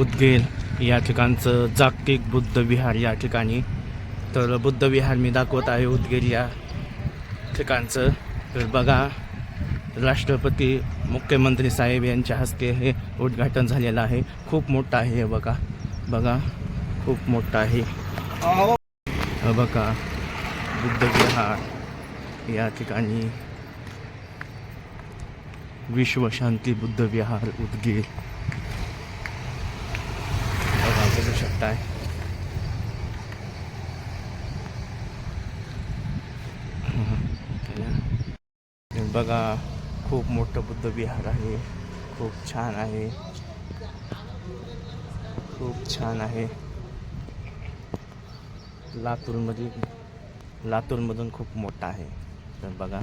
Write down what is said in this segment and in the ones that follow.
उदगेल या ठिकाणचं जागतिक बुद्ध विहार या ठिकाणी. तर बुद्ध विहार मी दाखवत आहे उदगीर या ठिकाणचं. तर बघा राष्ट्रपती मुख्यमंत्री साहेब यांच्या हस्ते हे उद्घाटन झालेलं आहे. खूप मोठं आहे हे बघा. बघा खूप मोठं आहे. बघा बुद्ध विहार या ठिकाणी. विश्वशांती बुद्ध विहार उदगीर बघा बघू शकताय बघा खूप मोठं बुद्ध विहार आहे. खूप छान आहे. खूप छान आहे. लातूरमध्ये लातूरमधून खूप मोठा आहे. तर बघा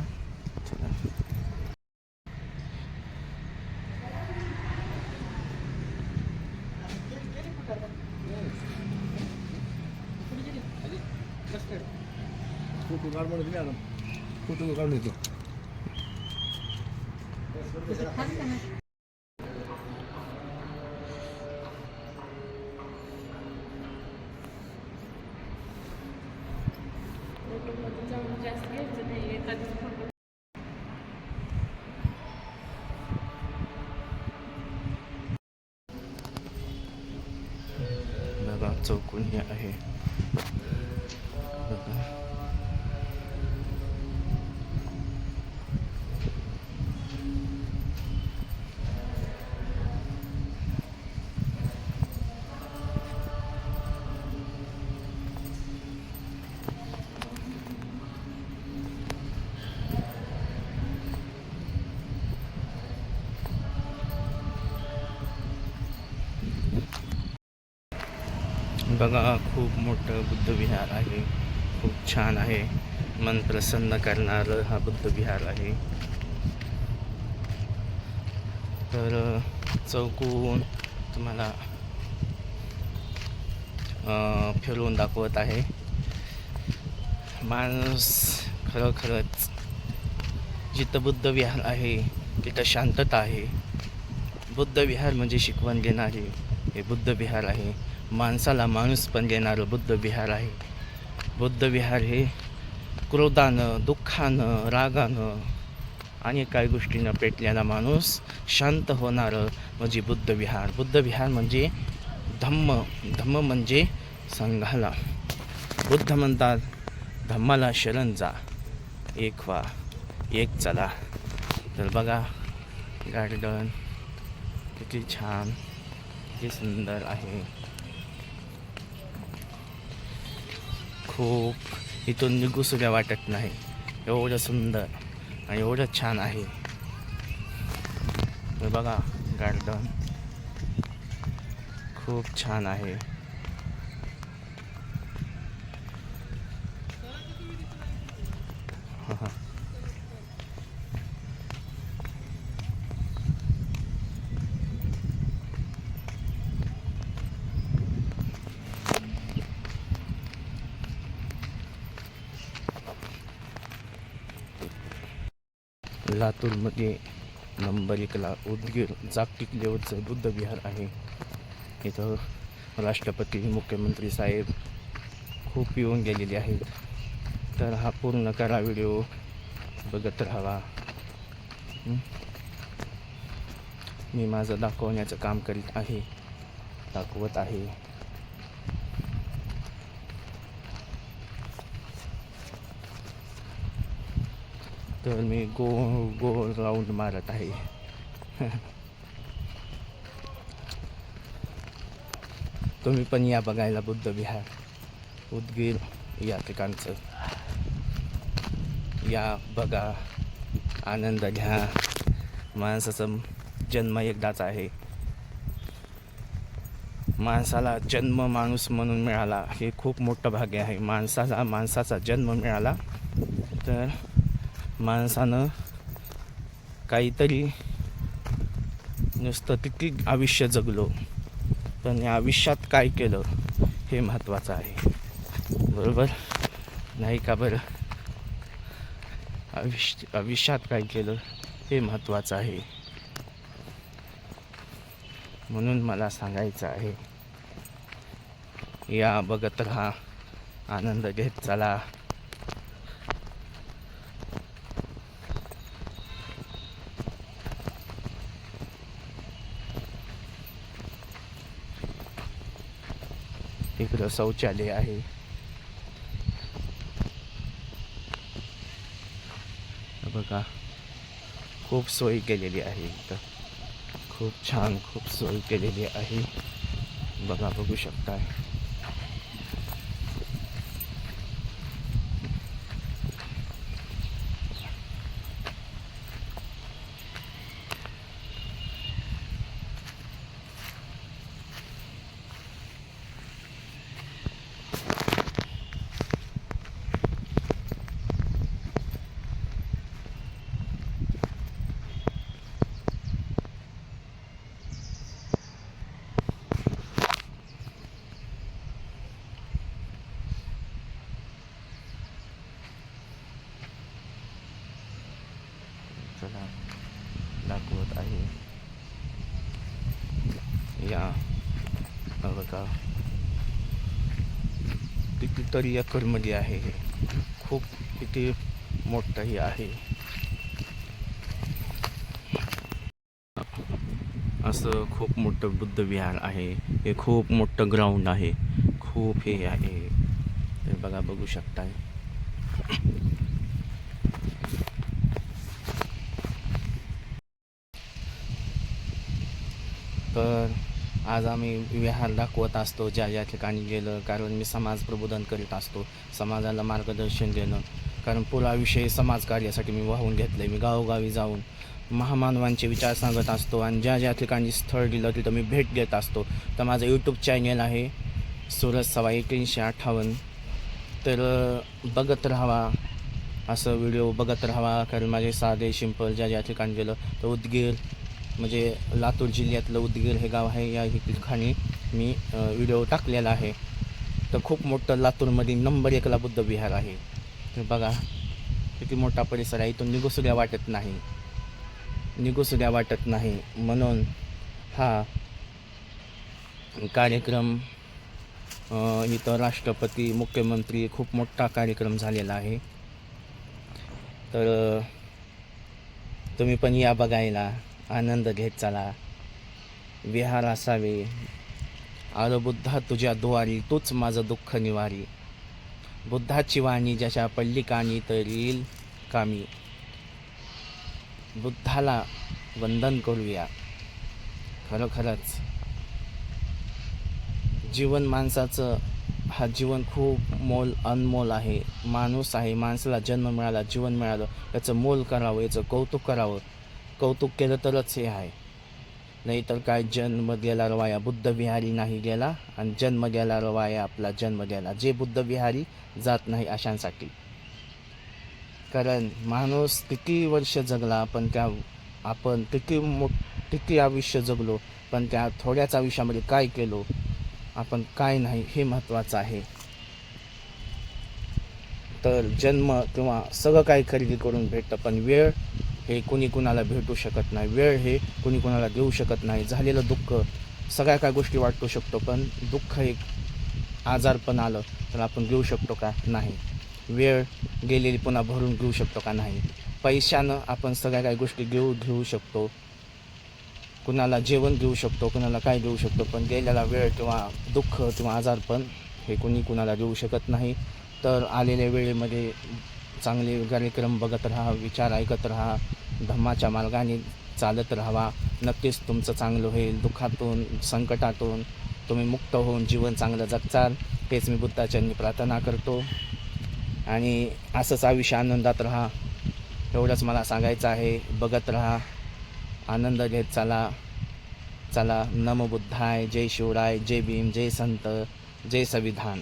काढ म्हणून फोटो काढून येतो. चौकून हे आहे बघा खूप मोठं बुद्ध विहार आहे. खूप छान आहे. मन प्रसन्न करणारं हा बुद्ध विहार आहे. तर चौकून तुम्हाला फिरवून दाखवत आहे. माणूस खरोखरच जिथं बुद्ध विहार आहे तिथं शांतता आहे. बुद्ध विहार म्हणजे शिकवण देणारे हे बुद्ध विहार आहे. माणसाला माणूस पण देणारं बुद्ध विहार आहे. बुद्ध विहार हे क्रोधानं दुःखानं रागानं आणि काही गोष्टीनं पेटलेला माणूस शांत होणारं म्हणजे बुद्ध विहार. बुद्ध विहार म्हणजे धम्म. धम्म म्हणजे संघाला. बुद्ध म्हणतात धम्माला शरण जा. एक व्हा. एक चला. तर बघा गार्डन किती छान किती सुंदर आहे. खूप इथून निघूसुद्धा वाटत नाही. एवढं सुंदर आणि एवढं छान आहे. बघा गार्डन खूप छान आहे. लातूरमध्ये म्हणजे नंबर एकला उदगीर जागतिक लेवलचं बुद्ध विहार आहे. इथं राष्ट्रपती मुख्यमंत्री साहेब खूप येऊन गेलेले आहेत. तर हा पूर्ण करा व्हिडिओ बघत राहावा. मी माझं दाखवण्याचं काम करीत आहे दाखवत आहे. तर मी गो गोल राऊंड मारत आहे. तुम्ही पण या बघायला बुद्ध विहार. उदगीर या ठिकाणचं या बघा. आनंद घ्या. माणसाचा जन्म एकदाच आहे. माणसाला जन्म माणूस म्हणून मिळाला हे खूप मोठं भाग्य आहे. माणसाला माणसाचा जन्म मिळाला तर माणसानं काहीतरी नुसतं किती आयुष्य जगलो. पण या आयुष्यात काय केलं हे महत्त्वाचं आहे. बरोबर? नाही का बरं? आयुष्य आयुष्यात काय केलं हे महत्त्वाचं आहे. म्हणून मला सांगायचं आहे. या बघत राहा आनंद घेत चला. इकडं शौचालय आहे. बघा खूप सोय केलेली आहे इथं. खूप छान खूप सोय केलेली आहे. बघा बघू शकताय चला दाखवत आहे या का? कितीतरी एकरमध्ये आहे हे. खूप किती मोठंही आहे. असं खूप मोठं बुद्ध विहार आहे. हे खूप मोठं ग्राउंड आहे. खूप हे आहे. हे बघा बघू शकताय. तर आज आम्ही विहार दाखवत असतो ज्या ज्या ठिकाणी गेलं कारण मी समाज प्रबोधन करीत असतो. समाजाला मार्गदर्शन देणं कारण पुराविषयी समाजकार्यासाठी मी वाहून घेतलं आहे मी गावोगावी जाऊन महामानवांचे विचार सांगत असतो आणि ज्या ज्या ठिकाणी स्थळ दिलं तिथं मी भेट देत असतो. तर माझं यूट्यूब चॅनल आहे सुरज सवाई एकोणीसशे अठ्ठावन्न. तर बघत राहावा असं व्हिडिओ बघत राहावा कारण माझे साधे शिंपल ज्या ज्या ठिकाणी गेलं तर उदगीर म्हणजे लातूर जिल्ह्यातलं उदगीर हे गाव आहे या ठिकाणी मी व्हिडिओ टाकलेला आहे. तर खूप मोठं लातूरमध्ये नंबर एकला बुद्ध विहार आहे. तर बघा किती मोठा परिसर आहे. इथून निघूसुद्धा वाटत नाही. निघूसुद्धा वाटत नाही. म्हणून हा कार्यक्रम इथं राष्ट्रपती मुख्यमंत्री खूप मोठा कार्यक्रम झालेला आहे. तर तुम्ही पण या बघायला. आनंद घेत चला. विहार असावे. आलो बुद्धा तुझ्या दुवारी तूच माझं दुःख निवारी. बुद्धाची वाणी ज्याच्या पडली कानी तर येईल कामी. बुद्धाला वंदन करूया. खरोखरच जीवन माणसाचं हा जीवन खूप मोल अनमोल आहे. माणूस आहे माणसाला जन्म मिळाला जीवन मिळालं याचं मोल करावं याचं कौतुक करावं. कौतुक केलं तरच हे आहे. नाहीतर काय जन्म गेला रवाया बुद्धविहारी नाही गेला आणि जन्म गेला रवाया आपला जन्म गेला. जे बुद्धविहारी जात नाही अशांसाठी. कारण माणूस किती वर्ष जगला पण त्या आपण किती मो किती आयुष्य जगलो पण त्या थोड्याच आयुष्यामध्ये काय केलो आपण काय नाही हे महत्त्वाचं आहे. तर जन्म किंवा सगळं काही खरेदी करून भेटतं पण वेळ हे कुणी कुणाला भेटू शकत नाही. वेळ हे कुणी कुणाला देऊ शकत नाही. झालेलं दुःख सगळ्या काय गोष्टी वाटू शकतो पण दुःख एक आजारपण आलं तर आपण घेऊ शकतो का? नाही. वेळ गेलेली पुन्हा भरून घेऊ शकतो का? नाही. पैशानं आपण सगळ्या काही गोष्टी घेऊ घेऊ शकतो. कुणाला जेवण देऊ शकतो कुणाला काय देऊ शकतो पण गेलेला वेळ किंवा दुःख किंवा आजारपण हे कुणी कुणाला देऊ शकत नाही. तर आलेल्या वेळेमध्ये चांगले कार्यक्रम बघत राहा विचार ऐकत राहा धम्माच्या मार्गाने चालत राहावा. नक्कीच तुमचं चांगलं होईल दुःखातून संकटातून तुम्ही मुक्त होऊन जीवन चांगलं जगचाल हेच मी बुद्धाच्यांनी प्रार्थना करतो. आणि असंच आयुष्य आनंदात राहा. एवढंच मला सांगायचं आहे बघत राहा. आनंद घेत चला. चला नम बुद्धाय जय शिवराय जय भीम जय संत जय संविधान.